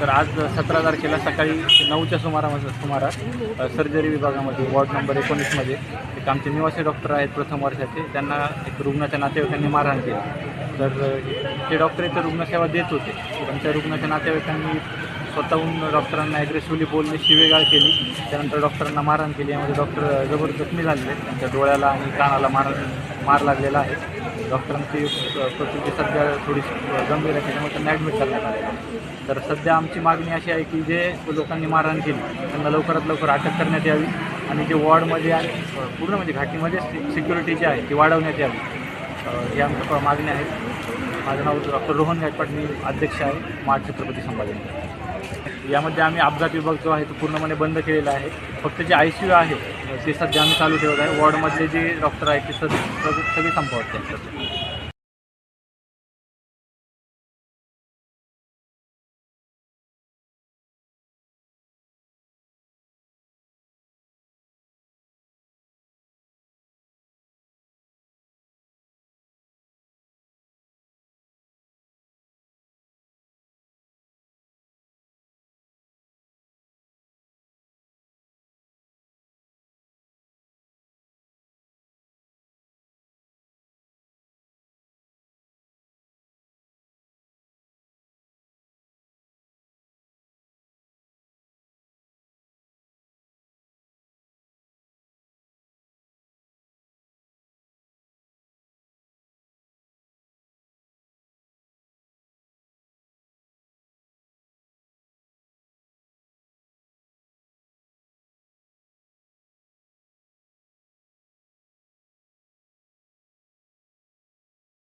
तर आज सतरा तारखेला सकाळी नऊच्या सुमारामध्ये सुमारास सर्जरी विभागामध्ये वॉर्ड नंबर एकोणीसमध्ये एक आमचे निवासी डॉक्टर आहेत प्रथम वर्षाचे. त्यांना एक रुग्णाच्या नातेवाईकांनी मारहाण केली. तर ते डॉक्टर इथं रुग्णसेवा देत होते. पण त्या रुग्णाच्या नातेवाईकांनी स्वतःहून डॉक्टरांना ॲग्रेसिव्हली बोलणे शिवेगाळ केली. त्यानंतर डॉक्टरांना मारहाण केली. यामध्ये डॉक्टर जबर जखमी झालेले त्यांच्या डोळ्याला आणि कानाला मार मार लागलेला आहे. डॉक्टरांची प्रकृती सध्या थोडीशी गंभीर आहे त्यामुळे त्यांना ॲडमिट करण्यात आलेलं आहे. तर सध्या आमची मागणी अशी आहे की जे लोकांनी मारहाण केली त्यांना लवकरात लवकर अटक करण्यात यावी आणि जे वॉर्डमध्ये आणि पूर्ण म्हणजे घाटीमध्ये सिक्युरिटी जी आहे ती वाढवण्यात यावी. हे आमच्या मागणी आहेत माझं नाव डॉक्टर रोहन गायकवाड मी अध्यक्ष आहे मार्ग छत्रपती संभाजी यामध्ये आम्ही अपघात विभाग जो आहे तो पूर्णपणे बंद केलेला आहे. फक्त जे आय सी यू आहे ते सध्या आम्ही चालू ठेवत आहे. वॉर्डमधले जे डॉक्टर आहेत ते सग सगळे संपवत त्यांच्यात